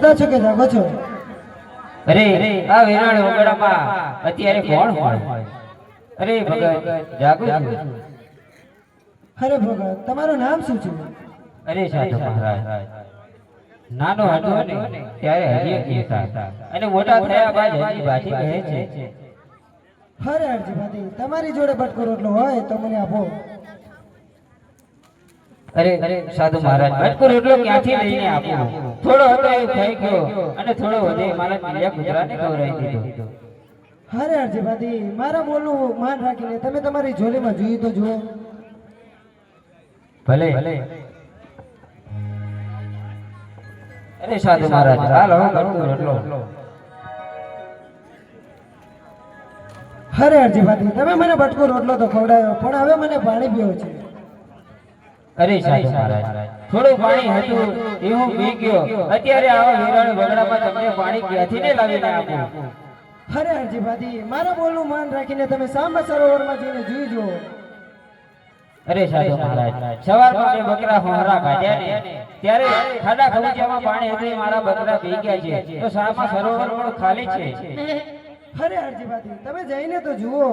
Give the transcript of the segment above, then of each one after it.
સુધા છો કે જાગો છો? અરે આ વેરાણ વગડામાં અત્યારે કોણ હોય? અરે ભગત જાગો છું? અરે ભગત તમારું નામ શું છે? અરે સાધુ મહારાજ નાનો હતો ને ત્યારે હજી કહેતા હતા. અને મોટા થયા બાદ હજી બાજી કહે છે. અરે અરજીભાઈ તમારી જોડે ભટકો રોટલો હોય તો મને આપો. અરે સાધુ મહારાજ ભટકો રોટલો ક્યાંથી લઈને આપું? થોડો હતો એ થઈ ગયો. અને થોડો વધે મારા બીજા કૂતરાને ખવડાવી દીધો. અરે અરજીભાઈ મારા બોલનું માન રાખીને તમે તમારી જોલીમાં જોઈ તો જુઓ. ભલે. ભલે અરે સાધુ મહારાજ હાલ હવે ભટકો રોટલો. અરે અરજીભાઈ તમે મને ભટકો રોટલો તો ખવડાવ્યો પણ હવે મને પાણી પીવો છે. અરે સાધુ મહારાજ. થોડું પાણી હતું એ હું પી ગયો. અત્યારે આવા વેરાણ વગડામાં તમને પાણી ક્યાંથી ને લાવીને આપું? અરે અરજીભાઈ મારા બોલનું માન રાખીને તમે સાંબા સરોવરમાં જઈને જોઈ જુઓ. અરે સાધુ મહારાજ સવારમાં મેં બકરા હોહરા કાઢ્યા ને. ત્યારે ખાડા ખબુચિયામાં પાણી હતું મારા બકરા પી ગયા છે. તો સામા સરોવર પણ ખાલી છે. અરે અરજીભાઈ તમે જઈને તો જુઓ.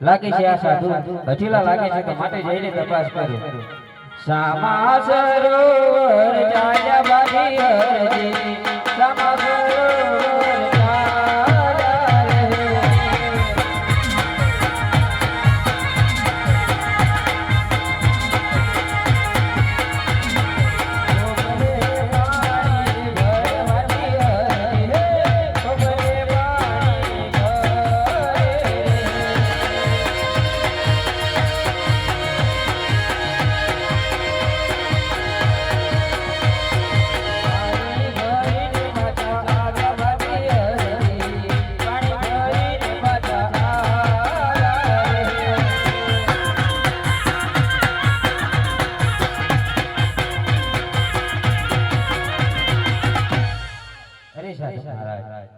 લાગે છે આ સાધુ હજીલા લાગે છે કે માટે જઈને તપાસ કરું. સામા સરોવર જાય બાજી હરજી. સામા મહારાજ.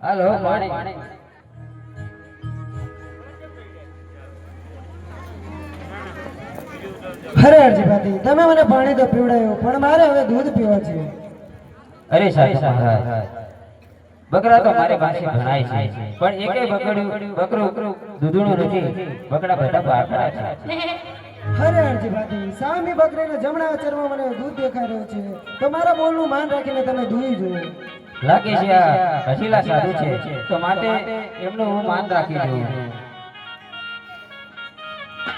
હાલો પાણી. અરે અરજીભાઈ તમે મને પાણી તો પીવડાવ્યું પણ મારે હવે દૂધ પીવા છે. અરે સાધુ મહારાજ. બકરા તો મારી પાસે ઘણાય છે પણ એકે બકડ્યું બકરું દૂધણું નથી બકડા બધા બાકડા છે. અરે અરજીભાઈ સામી બકરીને જમણા આચરમાં મને દૂધ દેખાઈ રહ્યું છે. તો મારા બોલનું માન રાખીને તમે દૂધી જુઓ લાગે છે આ હસીલા સાધુ છે. તો માટે એમનું હું માન રાખી દઉં.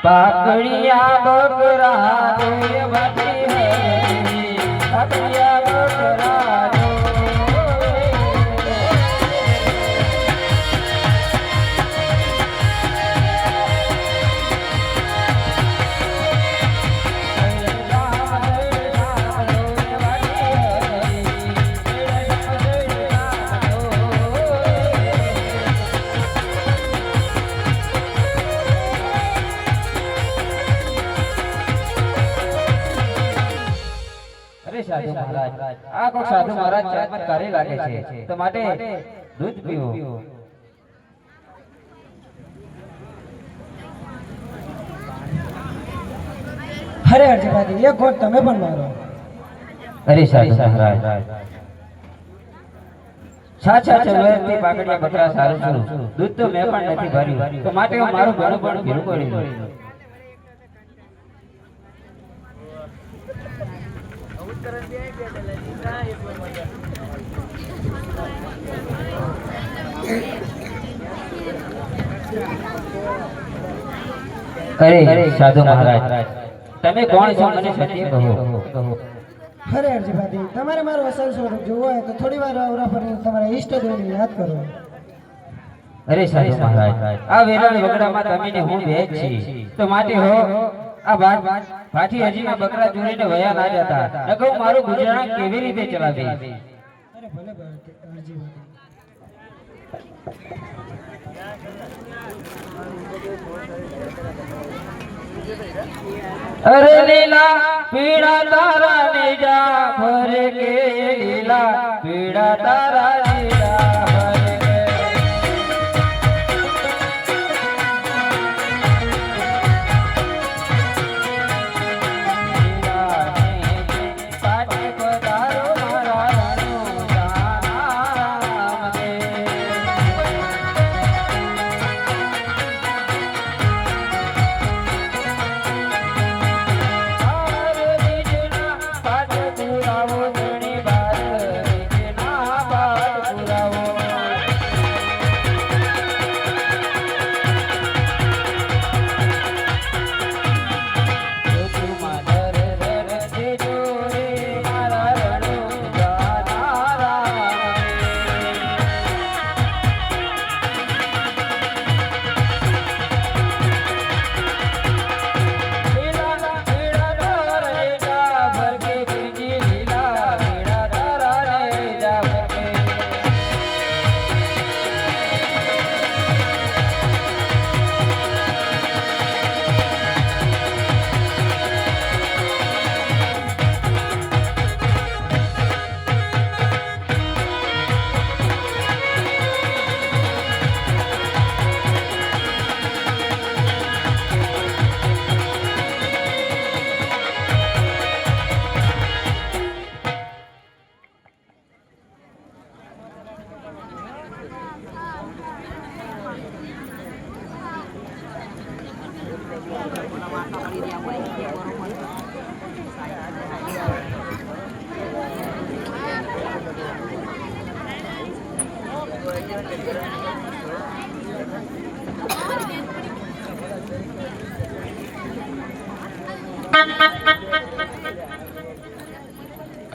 પાકડિયા બકરા વાટી હરી પાકડિયા બકરા કોઈ સાધુ મહારાજ ચમત્કારી લાગે છે. તો માટે દૂધ પીવો. અરે અરજીભાઈ એક ઘોટ તમે પણ મારો. અરે સાધુ મહારાજ. સાચા ચલવાથી પાકડિયા બકરા સારું છું. દૂધ તો મેં પણ નથી ભર્યું. તો માટે હું મારું ઘણું પણ ભીરું કરી દઉં. અરે સાધુ મહારાજ તમે કોણ છો? મને સત્ય કહો. અરે અરજીભાઈ તમારે મારો અસલ સ્વરૂપ જોવો હોય તો થોડી વાર અવરા પર તમારા ઈષ્ટદેવને યાદ કરો. અરે સાધુ મહારાજ આ વેરાણ વગડામાં તમે ને હું ભેજ છીએ. તો માટે હો આ બાર પાછી હજી ના બકરા ચોરીને વયા ના જતા. નકર મારું ગુજરાન કેવી રીતે ચલાવી? અરે ભલે ભલે અરે લીલા પીડા તારા નીજા ભરે કે લીલા પીડા તારા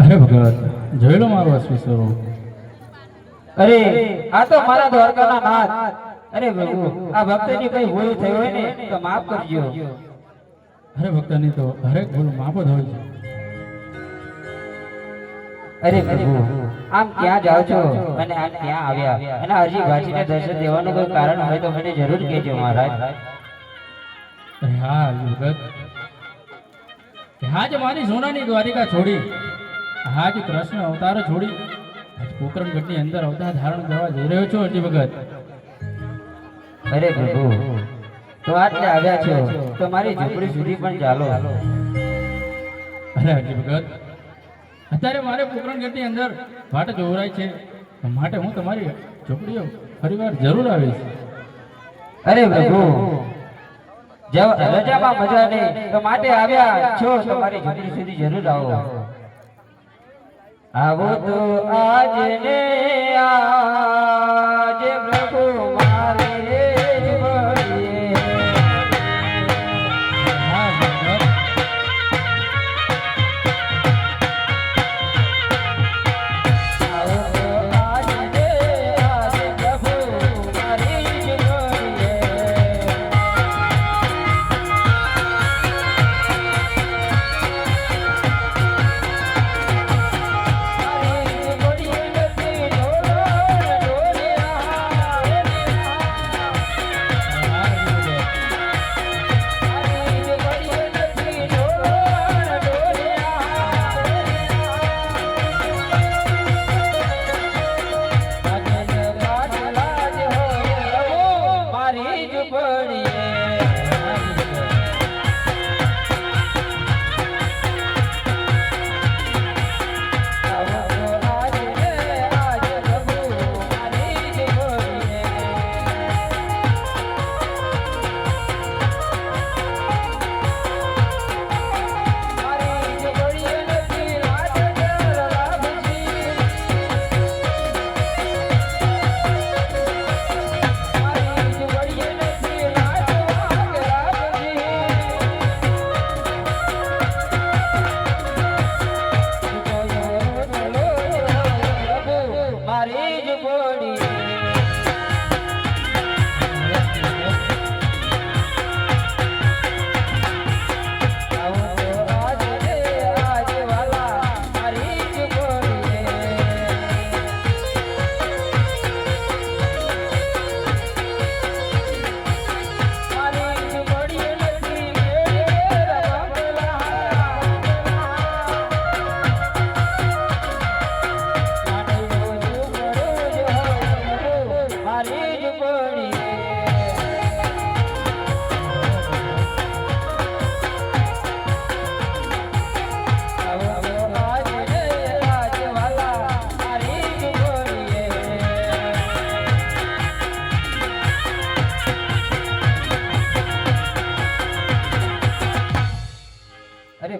અરે ભગત જોઈ લો મારું સ્વરૂપ? અરે, આ તો મારા દ્વારકાના નાથ. અરે પ્રભુ, આ ભક્તની કઈ ભૂલ થઈ હોય ને, તો માફ કરજો. અરે ભક્તની તો હરેક ભૂલ માફ જ હોય છે. અરે પ્રભુ, આમ ક્યાં જાઓ છો? અને આમ ક્યાં આવ્યા? અને હજી ઘાટીને દર્શન દેવાનું કોઈ કારણ હોય તો મને જરૂર કહેજો, મહારાજ. હા, ભગત. જ મારી સોનાની દ્વારિકા છોડી. આજ કૃષ્ણ અવતાર છોડી આજ પોકરણગઢની અંદર અવતાર ધારણ કરવા જઈ રહ્યો છો હજી વખત? અરે પ્રભુ તો આટલે આવ્યા છો. તો મારી ઝૂંપડી સુધી પણ ચાલો. અરે હજી વખત? અત્યારે મારે પોકરણગઢની અંદર વાટ જોવરાય છે. માટે હું તમારી ઝૂંપડીઓ ફરીવાર જરૂર આવીશ. અરે પ્રભુ જવ- રજામાં મજા નહીં તો માટે આવ્યા છો. તમારી ઝૂંપડી સુધી જરૂર આવો. આવો તો આજ ને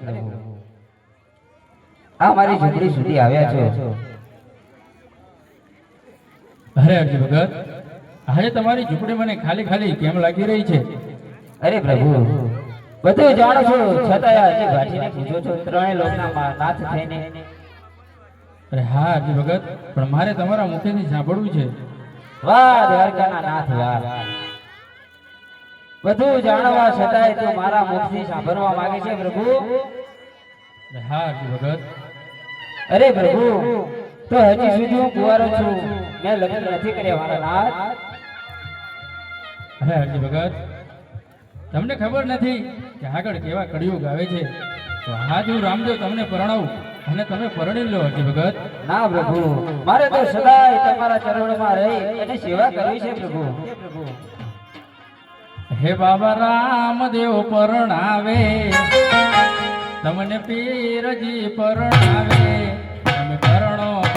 પ્રભુ આ મારી ઝૂંપડી સુધી આવ્યા છો. અરે હરજી ભગત આજે તમારી ઝૂંપડી મને ખાલી ખાલી કેમ લાગી રહી છે? અરે પ્રભુ બધું જાણો છો છતાંય હજી ભાટીને પૂછો છો ત્રણેય લોકના નાથ થઈને. અરે હા હરજી ભગત પણ મારે તમારા મુખેથી સાંભળવું છે. વાહ દ્વારકાના નાથ વાહ. બધું જાણવા છતાંય તું મારા મુખથી સાંભળવા માંગે છે પ્રભુ? હા ભગત. અરે પ્રભુ તો હજી સુધી હું કુવારો છું. મેં લગ્ન નથી કર્યા મારા નાથ. અરે હરજી ભગત તમને ખબર નથી કે આગળ કેવા કળિયુગ આવે છે? તો આજ હું રામદેવ તમને પરણાવું અને તમે પરણી લો હરજી ભગત. ના પ્રભુ મારે તો સદાય તમારા ચરણોમાં રહી અને સેવા કરવી છે પ્રભુ. હે બાબા રામદેવ પરણાવે. તમને પીરજી પરણાવે. તમે પરણો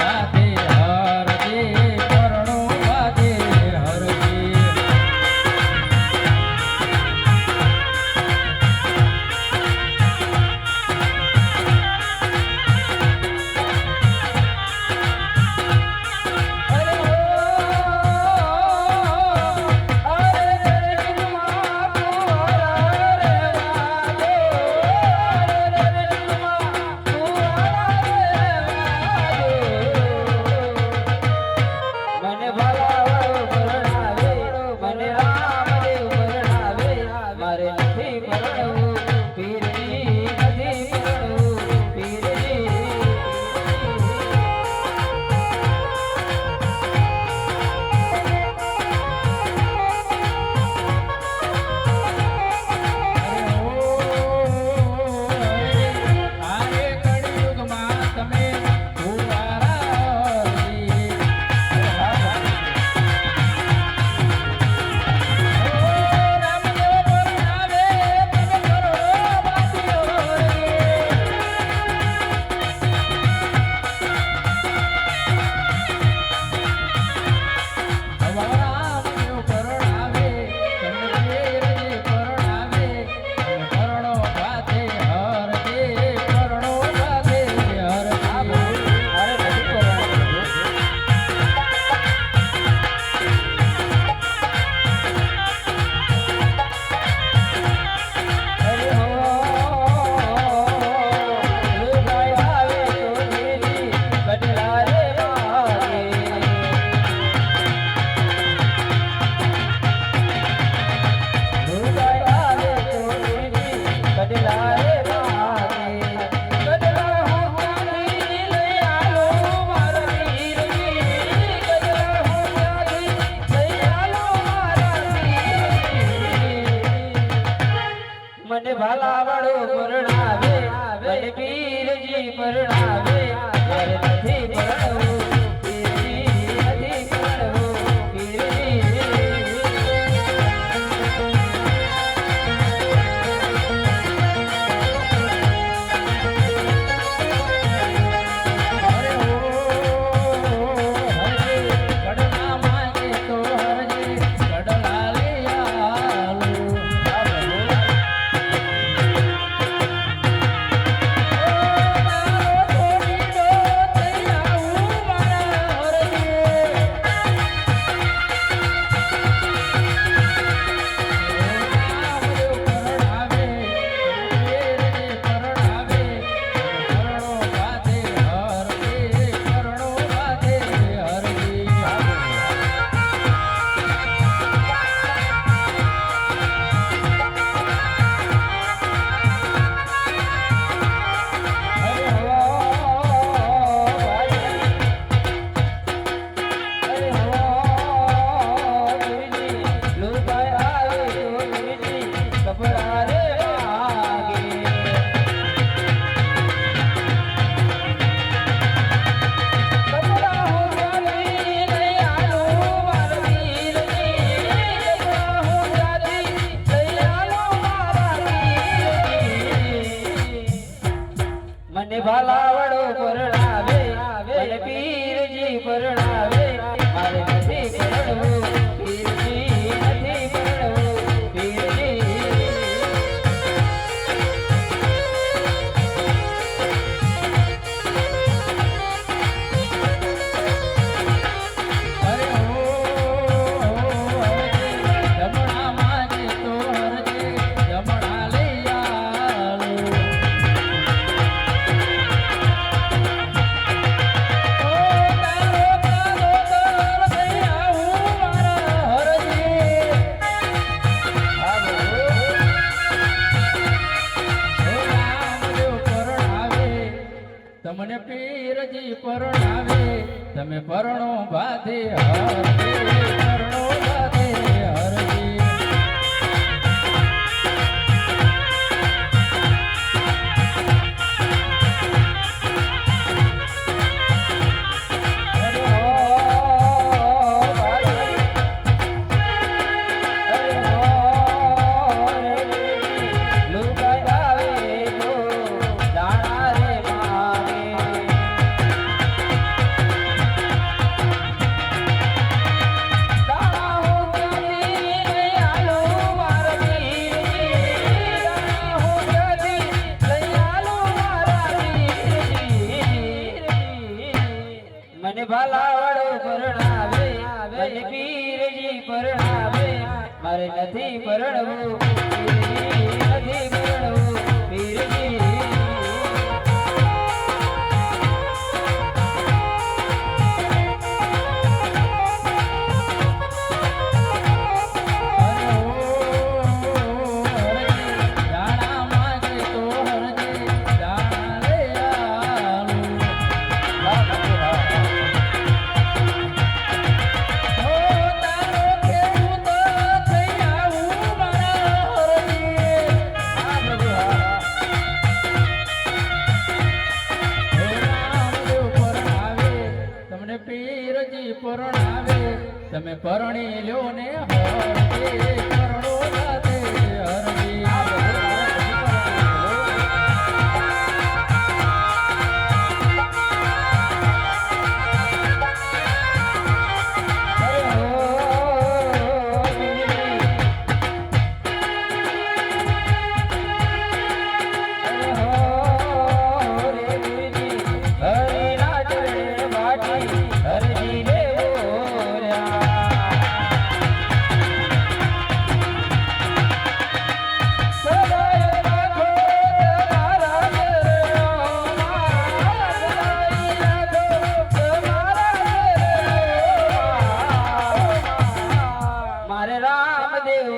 રામદેવ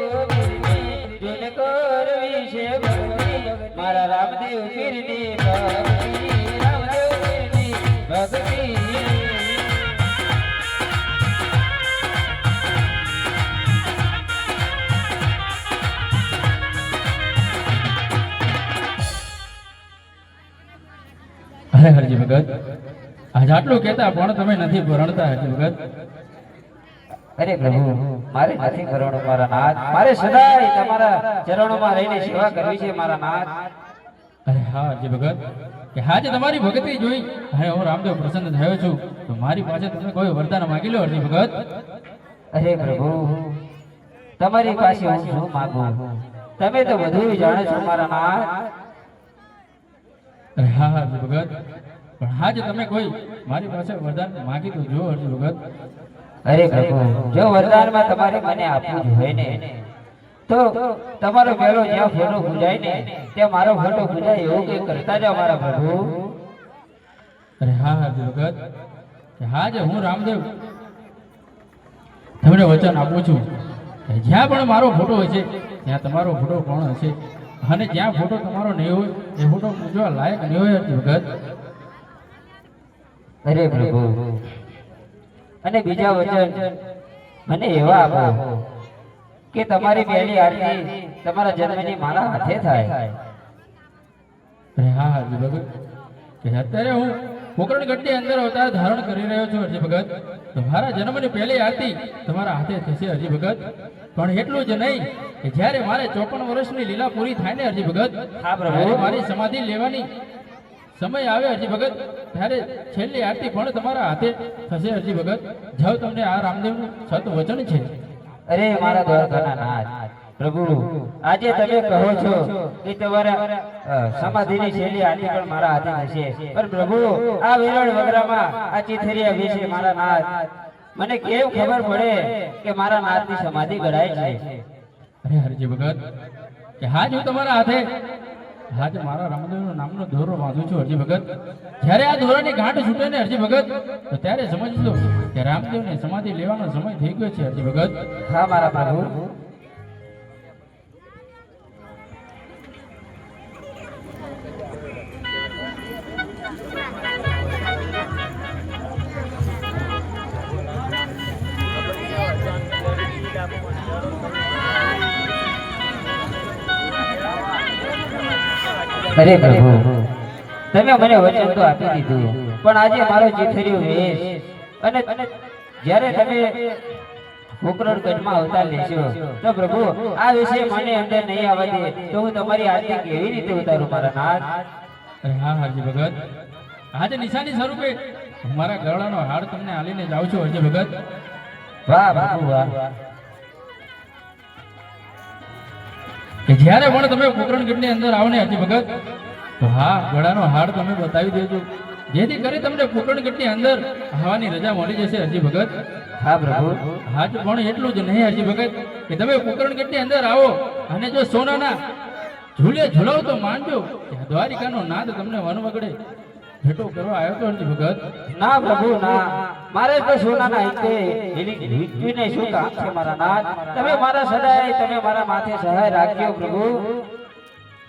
મારા રામદેવ પીરની હરે હરજી ભગત. આજે આટલું કહેતા પણ તમે નથી ભરણતા હરજી ભગત. અરે પ્રભુ મારે નથી કરવાનું મારા નાથ. મારે સદાય તમારા ચરણોમાં રહીને સેવા કરવી છે મારા નાથ. અરે હા જે ભગત. કે આજે તમારી ભક્તિ જોઈ હવે હું રામદેવ પ્રસન્ન થયો છું. તો મારી પાસે તમે કોઈ વરદાન માંગી લો અરજી ભગત. અરે પ્રભુ તમારી પાસે હું શું માંગુ? તમે તો બધું જાણો છો મારા નાથ. અરે હા હરજી ભગત. પણ આજે તમે કોઈ મારી પાસે વરદાન માંગી તો જો હરજી ભગત. અરે પ્રભુ જો વરદાનમાં તમારે મને આપવું જોઈએ ને તો તમારો પહેલો જ્યાં ફોટો પૂજાય ને ત્યાં મારો ફોટો પૂજાય એવું કંઈ કરતા જાઓ મારા પ્રભુ. અરે હા હા જગત. હા જે હું રામદેવ. તમને વચન આપું છું જ્યાં પણ મારો ફોટો હશે ત્યાં તમારો ફોટો પણ હશે? અને જ્યાં ફોટો તમારો નહીં હોય એ ફોટો પૂજવા લાયક નહીં હોય ભગત અરે પ્રભુ અને બીજા વચન. મને એવા આપો કે તમારી પહેલી આરતી તમારા જન્મની મારા હાથે થાય. હા હરજી ભગત. અત્યારે હું પોકરણગઢની અંદર અવતાર ધારણ કરી રહ્યો છું હરજી ભગત. તો મારા જન્મની પહેલી આરતી તમારા હાથે થશે હરજી ભગત. પણ એટલું જ નહીં કે જ્યારે મારે ચોપન વર્ષની લીલા પૂરી થાય ને હરજી ભગત હા, પ્રભુ. મારી સમાધિ લેવાની સમય આવે હરજી ભગત. ત્યારે છેલ્લી આરતી પણ તમારા હાથે થશે હરજી ભગત. જાવ તમને આ રામદેવનું સત વચન છે. અરે મારા દ્વારકાના નાથ પ્રભુ આજે તમે કહો છો કે તમારા સમાધિની છેલ્લી આરતી પણ મારા હાથે થશે. પણ પ્રભુ આ વેરણ વગરામાં આ ચીથરિયા વિશે મારા નાથ મને કેમ ખબર પડે કે મારા નાથની સમાધિ ગળાય છે. અરે હરજી ભગત કે હાજ હું તમારા હાથે હાજ મારા રામદેવ નામનો દોરો બાંધું છું, હરજી ભગત. જ્યારે આ દોરાની ગાંઠ છૂટે ને, હરજી ભગત, તો ત્યારે સમજજો કે રામદેવને સમાધિ લેવાનો સમય થઈ ગયો છે, હરજી ભગત. હા, મારા પ્રભુ. અરે પ્રભુ. તમે મને વચન તો આપી દીધું. પણ આજે મારો ચીથરિયો વેશ. અને જ્યારે તમે પોકરણગઢમાં અવતાર લેશો તો પ્રભુ આ વિશે મને અંદર નહીં આવવા દે. તો હું તમારી આરતી કેવી રીતે ઉતારું મારા નાથ? હા હાજી ભગત. આજે નિશાની સ્વરૂપે મારા ગળાનો હાડ તમને આલીને જાઉં છું હરજી ભગત. વાહ પ્રભુ વાહ. કે જ્યારે પણ તમે પોકરણગઢની અંદર આવો ને હરજી ભગત તો હા ગળાનો હાડ તમે બતાવી દેજો. જેથી કરી તમને પોકરણગઢની અંદર આવવાની રજા મળી જશે હજી ભગત. હા પ્રભુ. તો પણ એટલું જ નહીં હજી ભગત કે તમે પોકરણગઢની અંદર આવો અને જો સોનાના ઝૂલે ઝૂલાવ તો માનજો દ્વારિકાનો નાદ તમને વન વગડે ભેટો કરવા આવ્યો તો હજી ભગત. ના પ્રભુ ના. મારે તો સોનાના હિતે એની મૃત્યુને શું કામ છે મારા નાથ? તમે મારા સદાય તમે મારા માથે સહાય રાખજો પ્રભુ.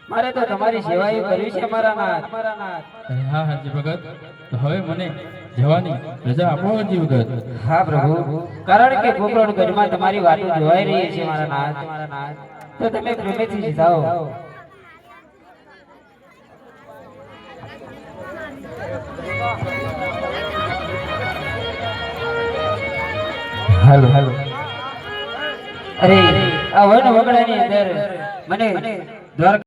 મારે તો તમારી સેવા કરવી છે મારા નાથ. મારા નાથ હા હરજી ભગત. હવે મને જવાની રજા આપો હરજી ભગત. હા પ્રભુ. કારણ કે પોકરણગઢમાં તમારી વાતો જોવાઈ રહી છે મારા નાથ. મારા નાથ તો તમે પ્રેમેથી જાઓ. હાલો હાલો. અરે આ વન વગડાની અંદર મને